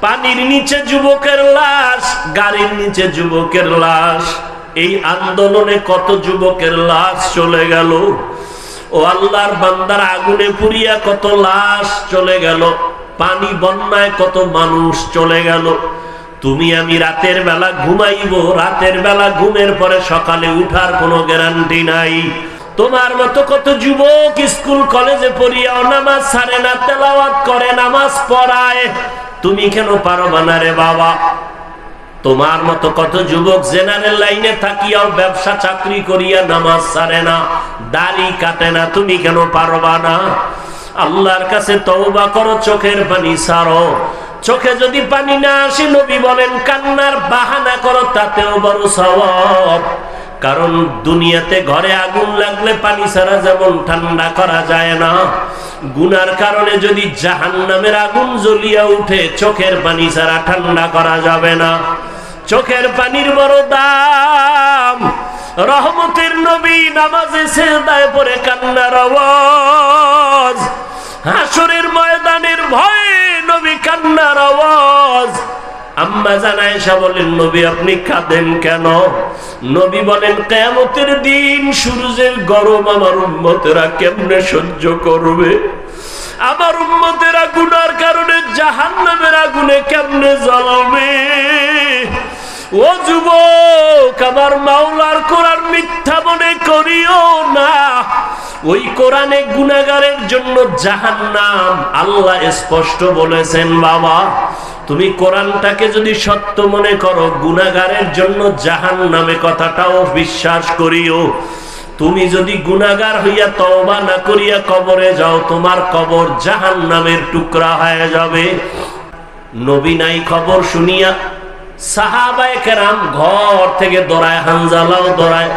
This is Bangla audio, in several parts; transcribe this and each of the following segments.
পানির নিচে যুবকের লাশ, গাড়ির নিচে যুবকের লাশ। এই আন্দোলনে কত যুবকের লাশ চলে গেল? ও আল্লাহর বান্দার আগুনে পুড়িয়া কত লাশ চলে গেল? পানি বন্যায় কত মানুষ চলে গেল? তুমি আমি রাতের বেলা ঘুমাইব, রাতের বেলা ঘুমের পরে সকালে উঠার কোনো গ্যারান্টি নাই। তোমার মতো কত যুবক স্কুল, কলেজে পড়িয়াও নামাজ ছাড়ে না, তেলাওয়াত করে, নামাজ পড়ায়। তুমি কেন পারো না রে বাবা? তোমার মতো কত যুবক জেনারেল লাইনে থাকিয়াও ব্যবসা, চাকরি করিয়া নামাজ সারে না, দাড়ি কাটে না, তুমি কেন পারবা না? আল্লাহর কাছে তওবা করো, চোখের পানি সারো। চোখে যদি পানি না আসে, নবী বলেন, কান্নার বাহানা করো, তাতেও বড় সওয়াব। কারণ দুনিয়াতে ঘরে আগুন লাগলে পানি ছাড়া যেমন ঠান্ডা করা যায় না। গুনার কারণে যদি জাহান নামের আগুন জ্বলিয়া উঠে, চোখের পানি ছাড়া ঠান্ডা করা যাবে না। চোখের পানির বড় দাম, রহমতের নবী নামাজে সেদায় পরে কান্নার আওয়াজ, হাসরের ময়দানের ভয়ে নবী কান্নার আওয়াজ। আম্মা জানায়সা বলেন, নবী, আপনি কাঁদেন কেন? নবী বলেন কেমতের দিন সূর্যের গরম আমার উন্মতেরা কেমনে সহ্য করবে? আমার উম্মতেরা গুনার কারণে জাহান নামের আগুনে কেমনে জ্বলবে? ও যুবক, আমার মাওলার কোরআন মিথ্যা মনে করিও না। ওই কোরআনে গুনাগারের জন্য জাহান্নাম আল্লাহ স্পষ্ট বলেছেন, বাবা। তুমি কোরআনটাকে যদি সত্য মনে করো গুনাগারের জন্য জাহান নামে কথাটাও বিশ্বাস করিও। তুমি যদি গুনাগার হইয়া তওবা না করিয়া কবরে যাও, তোমার কবর জাহান নামের টুকরা হয়ে যাবে। নবী নাই খবর শুনিয়া সাহাবায়ে কেরাম ঘর থেকে দৌড়ায়, হানজালাও দৌড়ায়।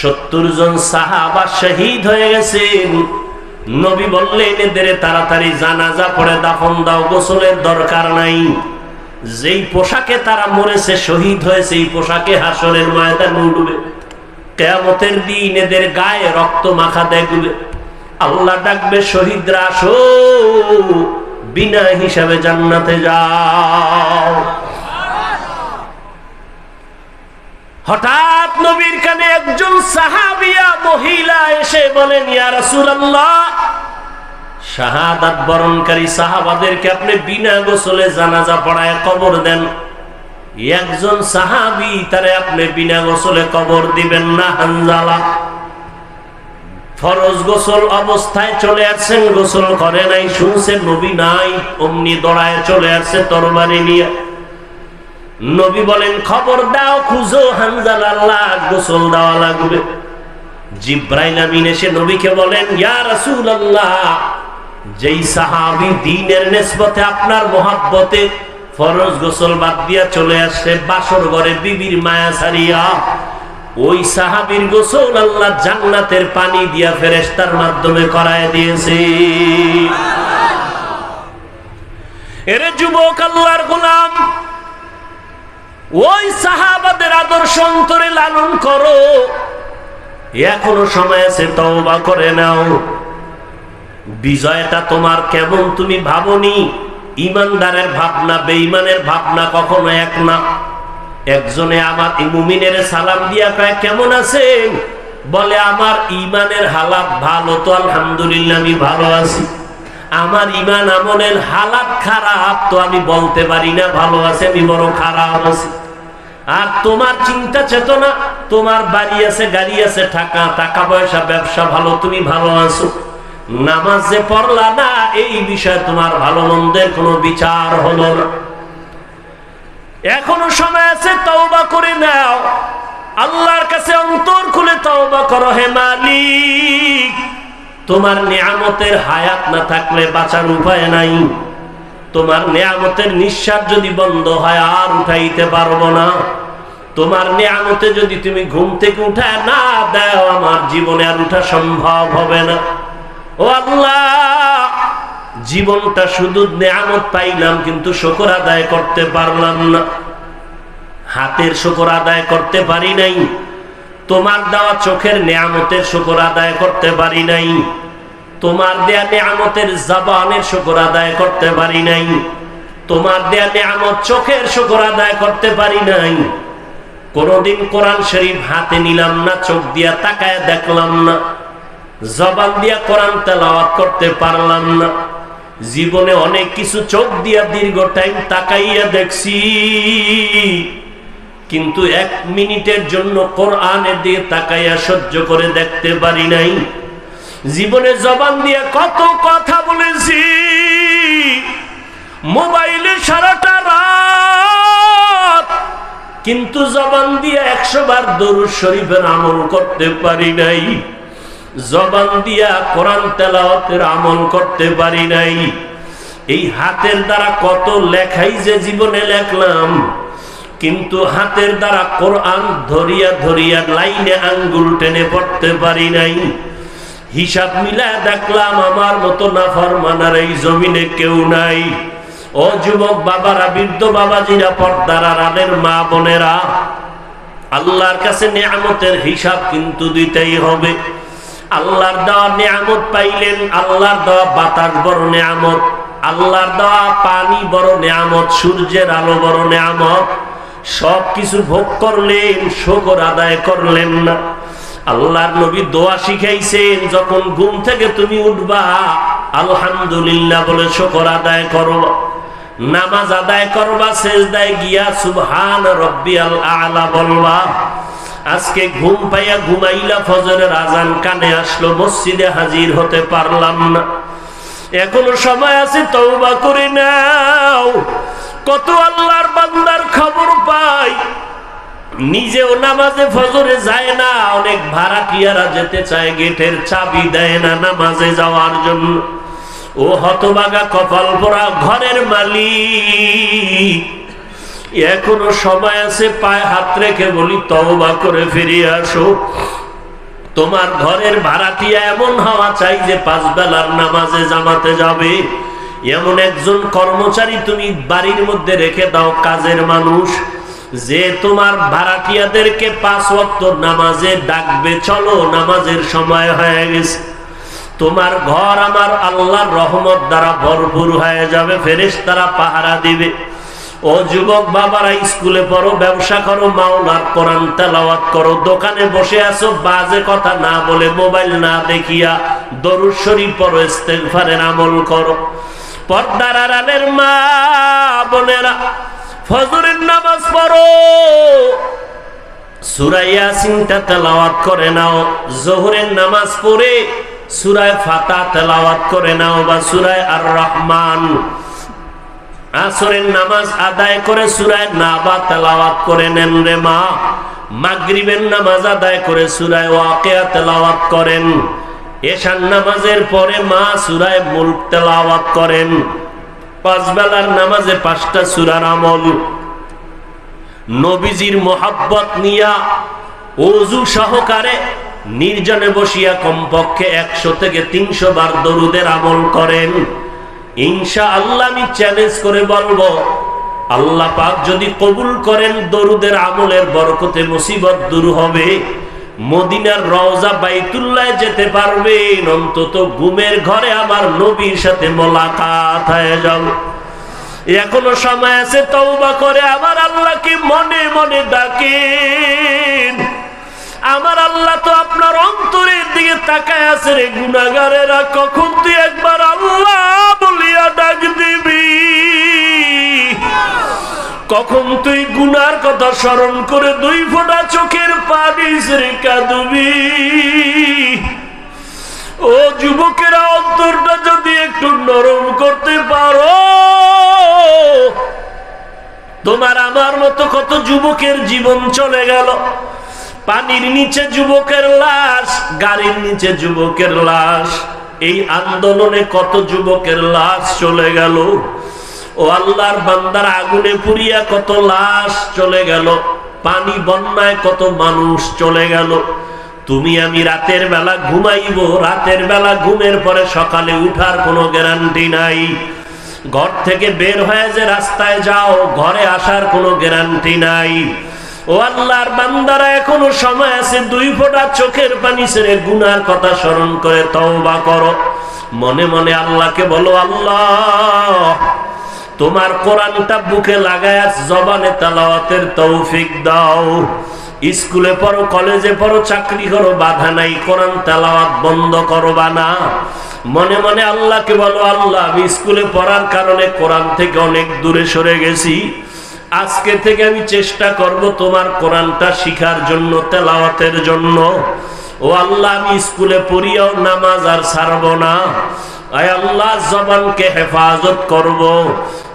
সত্তর জন সাহাবা শহীদ হয়ে গেছেন। নবী বললেন, এদের তাড়াতাড়ি জানাজা পড়ে দাফন দাও, গোসলের দরকার নাই। যেই পোশাকে তারা মরেছে, শহীদ হয়েছে, এই পোশাকে হাসরের ময়দান উঠবে। কেয়ামতের দিন এদের গায়ে রক্ত মাখা দেখবে। আল্লাহ ডাকবে, শহীদরা আসো, বিনা হিসাবে জান্নাতে যাও। হঠাৎ নবীর কানে একজন সাহাবিয়া মহিলা এসে বলেন, ইয়া রাসূলুল্লাহ, শাহাদাত বরণকারী সাহাবাদেরকে আপনি বিনা গোসলে জানাজা পড়ায় কবর দেন। একজন সাহাবি তারে আপনি বিনা গোসলে কবর দিবেন না, হানজালা। ফরজ গোসল অবস্থায় চলে আসছেন, গোসল করে নাই, শুনছেন নবী নাই, অমনি দড়ায় চলে আসছে তরবারি নিয়ে। নবী বলেন, খবর দাও, খুঁজো হানজালার লাশ গোসল দেওয়া লাগবে। জিব্রাইল আমিন এসে নবীকে বলেন যেই আপনার ফরজ গোসল বাদ দিয়া চলে আসছে, বাসর ঘরে বিবির মায়া সারিয়া ওই সাহাবীর গোসল আল্লাহ জান্নাতের পানি দিয়া ফেরেশতার মাধ্যমে করায় দিয়েছে। এরে যুবক আল্লাহর গোলাম ওই সাহাবাদের আদর্শ অন্তরে লালন করো। এখনও সময় আছে, তওবা করে নাও। বিজয়টা তোমার কেমন তুমি ভাবনি? ইমানদারের ভাবনা, বেঈমানের ভাবনা কখনো এক না। একজনে আমার মুমিনের সালাম দিয়া কয়, কেমন আছেন? বলে, আমার ইমানের হালাত ভালো, তো আলহামদুলিল্লাহ আমি ভালো আছি। আমার ইমান আমলের হালাত খারাপ তো আমি বলতে পারি না, ভালো আছে আমি বড় খারাপ আছি। আর তোমার চিন্তা চেতনা, তোমার বাড়ি আছে, গাড়ি আছে, টাকা টাকা পয়সা, ব্যবসা ভালো, তুমি ভালো আছো। নামাজ যে পড়লা না, এই বিষয়ে তোমার ভালো মন্দের কোনো বিচার হলো না। এখনও সময় আছে, তওবা করে নাও। আল্লাহর কাছে অন্তর খুলে তওবা করো, হে মালিক। তোমার নিয়ামতের হায়াত না থাকলে বাঁচার উপায় নাই। তোমার নিয়ামতের নিঃশ্বাস যদি বন্ধ হয়, আর উঠাইতে পারব না। তোমার নিয়ামতে যদি তুমি ঘুম থেকে উঠায় না দাও, আমার জীবনে আর উঠা সম্ভব হবে না। ও আল্লাহ, জীবনটা শুধু নিয়ামত পাইলাম, কিন্তু শকর আদায় করতে পারলাম না। হাতের শকর আদায় করতে পারি নাই। তোমার দেওয়া চোখের নিয়ামতের শকর আদায় করতে পারি নাই। তোমার দেয়া নিয়ামতের জবানের শকর আদায় করতে পারি নাই। তোমার দেয়া নিয়ামত চোখের শুকর আদায় করতে পারি নাই। কোনদিন কোরআন শরীফ হাতে নিলাম না, চোখ দিয়া তাকায় দেখলাম না। জবান দিয়া কোরআন তেলাওয়াত করতে পারলাম না। জীবনে অনেক কিছু চোখ দিয়া দীর্ঘ টাইম তাকাইয়া দেখছি। কিন্তু এক মিনিটের জন্য কোরআনের দিয়ে তাকাইয়া সহ্য করে দেখতে পারি নাই। জীবনে জবান দিয়ে কত কথা বলেছি। মোবাইলে সারাটা রাত, কিন্তু জবান দিয়ে একশো বার দরুদ শরীফের আমল করতে পারি নাই। জবান দিয়া কোরআন তেলাওয়াতের আমল করতে পারি নাই। এই হাতের দ্বারা কত লেখাই যে জীবনে লেখলাম। কিন্তু হাতের দ্বারা কোরআন ধরিয়া ধরিয়া লাইনে আঙ্গুল টেনে পড়তে পারি নাই। হিসাব মিলায় দেখলাম আমার মতো নাফরমানার এই জমিনে কেউ নাই। ও যুবক বাবারা, বৃদ্ধ বাবাজিরা, পর্দার আড়ালের মা বোনেরা, আল্লাহর কাছে নিয়ামতের হিসাব কিন্তু দিতেই হবে। আল্লাহর দেওয়া নিয়ামত পাইলেন, আল্লাহর দেওয়া বাতাস বড় নিয়ামত, আল্লাহর দেওয়া পানি বড় নিয়ামত, সূর্যের আলো বড় নিয়ামত। সব কিছু ভোগ করলেন, শকর আদায় করলেন না। আল্লাহর নবী দোয়া শিখাইছেন, যখন ঘুম থেকে তুমি উঠবা, আলহামদুলিল্লাহ বলে শকর আদায় করো। নামাজ আদায় করবা শেষদায় গিয়া সুবহান রব্বি আল বলবা, আজকে ঘুম পাইয়া ঘুমাইলা ফজরের আজান কানে আসলো, মসজিদে হাজির হতে পারলাম না। এখনও সময় আছে, তওবা করে নাও। কত আল্লাহর বান্দার খবর পাই। নিজেও নামাজে ফজরে যায় না, অনেক ভাড়াটিয়ারা যেতে চায়, গেটের চাবি দেয় না নামাজে যাওয়ার জন্য। ও হতবাগা কপাল পরা ঘরের মালিক। এখনও সময় আছে, পায়ে হাত রেখে বলি, তওবা করে ফিরিয়ে আসো। তোমার ঘরের ভাড়াটিয়া এমন হওয়া চাই যে পাঁচ বেলার নামাজে জামাতে যাবে। এমন একজন কর্মচারী তুমি বাড়ির মধ্যে রেখে দাও, কাজের মানুষ, যে তোমার ভাড়াটিয়াদেরকে পাঁচ ওয়াক্ত নামাজে ডাকবে, চলো, নামাজের সময় হয়ে গেছে। তোমার ঘর আমার আল্লাহর রহমত দ্বারা ভরপুর হয়ে যাবে ফেরেস তারা পাহারা দিবে। ও যুবক বাবারা, স্কুলে পড়ো, ব্যবসা করো, মাওলার কোরআন তেলাওয়াত করো, দোকানে বসে আছো, বাজে কথা না বলে মোবাইল না দেখিয়া দরুদ শরীফ পড়ো, ইস্তেগফারের আমল করো। পর্দার আড়ালের মা বোনেরা, ফজরের নামাজ পড়ো। সুরাইয়া সিনটা তেলাওয়াত করে নাও, জোহরের নামাজ পড়ে সুরায় ফাতা তেলাওয়াত করে নাও বা সুরায় আর রহমান আসরের নামাজ আদায় করে সুরায় নাবা তেলাওয়াত করে নেন রে মা। মাগরিবের নামাজ আদায় করে সুরায় ওয়াকিয়া তেলাওয়াত করেন। এশান নামাজের পরে মা সুরায় মুল্ক তেলাওয়াত করেন। পাঁচ বেলার নামাজে পাঁচটা সুরার আমল। নবীজির মোহাব্বত নিয়া অজু সহকারে নির্জনে বসিয়া কমপক্ষে একশো থেকে তিনশো বার দরুদের আমল করেন। ইনশা আল্লাহ আমি চ্যালেঞ্জ করে বলব, আল্লাহ পাক যদি কবুল করেন দরুদের আমলের বরকতে মুসিবত দূর হবে। মদিনার রওজা বাইতুল্লাহ যেতে পারবেন। অন্তত ঘুমের ঘরে আমার নবীর সাথে মোলাকাত হয়ে যাও। এখনও সময় আছে, তওবা করে আমার আল্লাহকে মনে মনে ডাকেন। আমার আল্লাহ তো আপনার অন্তরের দিকে তাকায় আছে রে গুনাগারেরা, কখন তুই একবার আল্লাহ বলিয়া ডাক দিবি? কখন তুই গুনার কথা স্মরণ করে দুই ফোঁটা চোখের পানি রে কাঁদবি ও যুবকেরা, অন্তরটা যদি একটু নরম করতে পারো, তোমার আমার মতো কত যুবকের জীবন চলে গেল। পানির নিচে যুবকের লাশ, গাড়ির নিচে যুবকের লাশ। এই আন্দোলনে কত যুবকের লাশ চলে গেল। ও আল্লাহর বান্দার আগুনে পুড়িয়া কত লাশ চলে গেল, পানি বন্যায় কত মানুষ চলে গেল। তুমি আমি রাতের বেলা ঘুমাইব, রাতের বেলা ঘুমের পরে সকালে উঠার কোনো গ্যারান্টি নাই। ঘর থেকে বের হয়ে যে রাস্তায় যাও, ঘরে আসার কোনো গ্যারান্টি নাই। ও আল্লাহর বান্দারা, এখনও সময় আছে, দুই ফোঁটা চোখের পানি ছেড়ে গুনার কথা স্মরণ করে তওবা করো। মনে মনে আল্লাহকে বলো, আল্লাহ তোমার কোরআনটা বুকে লাগায় জবানে তালাওয়াতের তৌফিক দাও। স্কুলে পড়ো, কলেজে পড়ো, চাকরি করো, বাধা নাই, কোরআন তেলাওয়াত বন্ধ করবা না। মনে মনে আল্লাহকে বলো, আল্লাহ, আমি স্কুলে পড়ার কারণে কোরআন থেকে অনেক দূরে সরে গেছি। আজকে থেকে আমি চেষ্টা করব তোমার কোরআনটা শিখার জন্য, তেলাওয়াতের জন্য। ও আল্লাহ, আমি স্কুলে পড়িয়াও নামাজ আর ছাড়ব না। আয় আল্লাহ, জবানকে হেফাজত করব।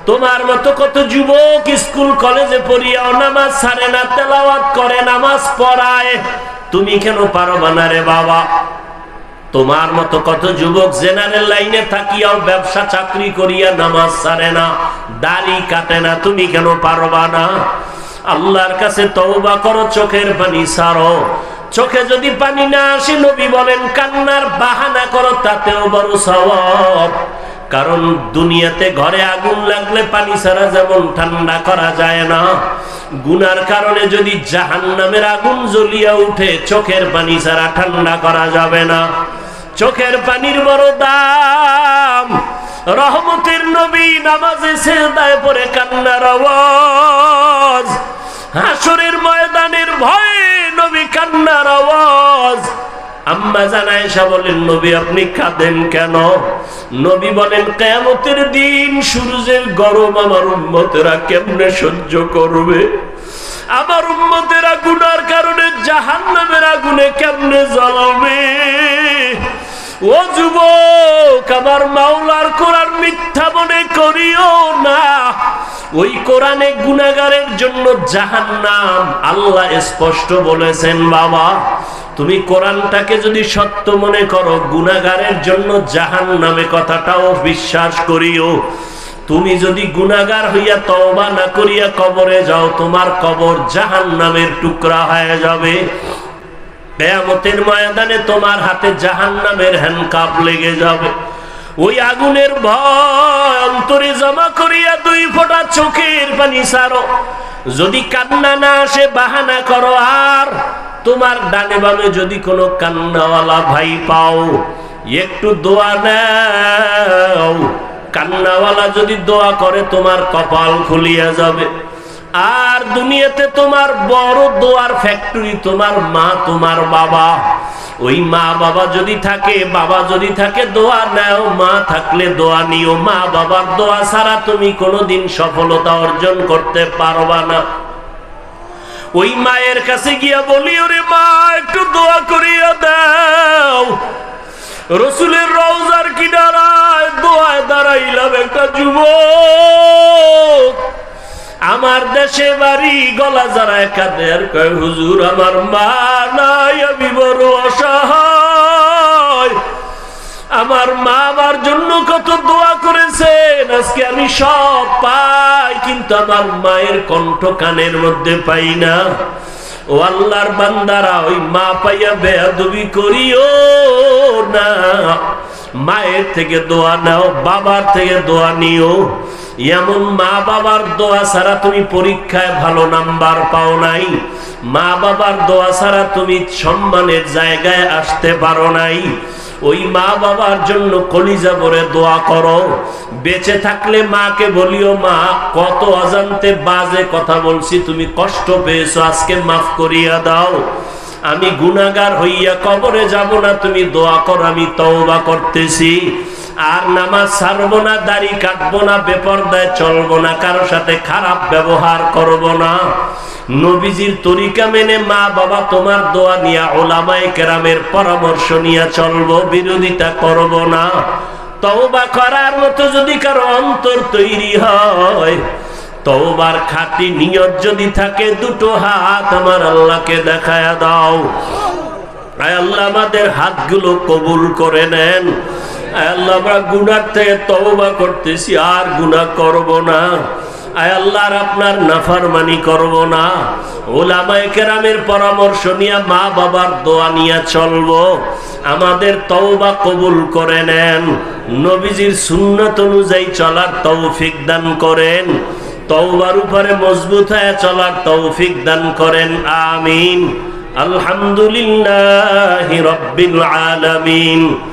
তোমার মতো কত যুবক স্কুল, কলেজে পড়িয়াও নামাজ ছাড়ে না, তেলাওয়াত করে, নামাজ পড়ায়। তুমি কেন পারবা না রে বাবা? তোমার মতো কত যুবক জেনারেল লাইনে থাকিয়াও ব্যবসা, চাকরি করিয়া নামাজ ছাড়ে না, দাড়ি কাটে না, তুমি কেন পারবা না? আল্লাহর কাছে তওবা করো, চোখের পানি সারো চোখে যদি পানি না আসে, নবী বলেন, কান্নার বাহানা করো, তাতেও বড় সওয়াব। কারণ দুনিয়াতে ঘরে আগুন লাগলে পানি ছাড়া যেমন ঠান্ডা করা যায় না। গুনার কারণে যদি জাহান নামের আগুন জ্বলিয়া উঠে, চোখের পানি ছাড়া ঠান্ডা করা যাবে না। চোখের পানির বড় দাম। রহমতের নবী নামাজে সেদায় পরে কান্নার আওয়াজ। হাসরের ময়দানের ভয়ে নবী কান্নার আওয়াজ। আম্মা জানায়সা বলেন নবী, আপনি কাঁদেন কেন? নবী বলেন কেমতের দিন সূর্যের গরম আমার উম্মতেরা কেমনে সহ্য করবে? আমার উম্মতেরা গুনার কারণে জাহান নামের আগুনে কেমনে জ্বলবে? ও যুবক, আমার মাওলার কোরআন মিথ্যা মনে করিও না। ওই কোরআনে গুনাগারের জন্য জাহান্নাম আল্লাহ স্পষ্ট বলেছেন, বাবা। তুমি কোরআনটাকে যদি সত্য মনে করো গুনাগারের জন্য জাহান নামে কথাটাও বিশ্বাস করিও। তুমি যদি গুনাগার হইয়া তওবা না করিয়া কবরে যাও, তোমার কবর জাহান নামের টুকরা হয়ে যাবে। কেয়ামতের ময়দানে তোমার হাতে জাহান নামের হ্যান্ডকাপ লেগে যাবে। ওই আগুনের ভয় অন্তরে জমা করিয়া দুই ফোঁটা চোখের পানি সারো। যদি কান্না না আসে, বাহানা করো আর তোমার ডানে বামে যদি কোনো কান্নাওয়ালা ভাই পাও, একটু দোয়া নাও। কান্নাওয়ালা যদি দোয়া করে, তোমার কপাল খুলিয়া যাবে। আর দুনিয়াতে তোমার বড় দোয়ার ফ্যাক্টরি তোমার মা, তোমার বাবা। ওই মা, বাবা যদি থাকে, বাবা যদি থাকে, দোয়া নেও। মা থাকলে দোয়া নিও। মা, বাবার দোয়া ছাড়া তুমি কোনোদিন সফলতা অর্জন করতে পারবা না। ওই মায়ের কাছে গিয়া বলি, ওরে মা, একটু দোয়া করিয়া দাও। রসুলের রওজার দাঁড়ায় দোয়ায় দাঁড়াইলাম একটা যুবক। আমার দেশে বাড়ি গলা যারা একাদের কয়, হুজুর, আমার মা নাই, আমি বড় অসহায়। আমার মা আমার জন্য কত দোয়া করেছেন, আজকে আমি সব পাই, কিন্তু আমার মায়ের কণ্ঠ কানের মধ্যে পাই না। ও আল্লাহর বান্দারা, ওই মা পাইয়া বেয়াদবি করিও না। মায়ের থেকে দোয়া নাও, বাবার থেকে দোয়া নিও। এমন মা বাবার দোয়া ছাড়া তুমি পরীক্ষায় ভালো নাম্বার পাও নাই। মা বাবার দোয়া ছাড়া তুমি সম্মানের জায়গায় আসতে পারো নাই। ওই মা বাবার জন্য কলিজা ভরে দোয়া করো। বেঁচে থাকলে মাকে বলিও, মা, কত অজান্তে বাজে কথা বলছি, তুমি কষ্ট পেয়েছ, আজকে মাফ করিয়া দাও। আমি গুনাগার হইয়া কবরে যাব না, তুমি দোয়া কর, আমি তওবা করতেছি। আর নামাজ ছাড়বো না, দাড়ি কাটবো না, বেপরদায় চলবো না, কারও সাথে খারাপ ব্যবহার করব না। নবীজির তরিকা মেনে মা বাবা তোমার দোয়া নিয়া ওলামাই কেরামের পরামর্শ নিয়ে চলবো, বিরোধিতা করব না। তওবা করার মতো যদি কারও অন্তর তৈরি হয়, তওবার খাতি নিয়ত যদি থাকে, দুটো হাত আমার আল্লাহকে দেখায় দাও। আল্লাহ, আমাদের হাতগুলো কবুল করে নেন। আল্লাহ, আমরা গুনার থেকে তওবা করতেছি, আর গুনাহ করব না। আয় আল্লাহর আপনার নাফারমানি করব না। ওলামায়ে কেরামের পরামর্শ নিয়ে মা বাবার দোয়া নিয়ে চলবো। আমাদের তওবা কবুল করে নেন। নবীজির সুন্নত অনুযায়ী চলার তৌফিক দান করেন। তওবার উপরে মজবুত হয়ে চলার তৌফিক দান করেন। আমিন। আলহামদুলিল্লাহ রব্বিল আলামিন।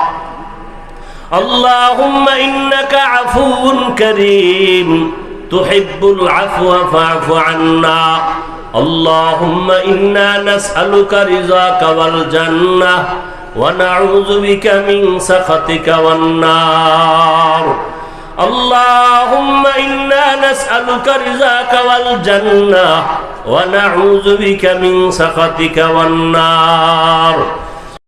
اللهم إنك عفو كريم تحب العفو فاعف عنا اللهم إنا نسألك رضاك والجنة ونعوذ بك من سخطك والنار اللهم إنا نسألك رضاك والجنة ونعوذ بك من سخطك والنار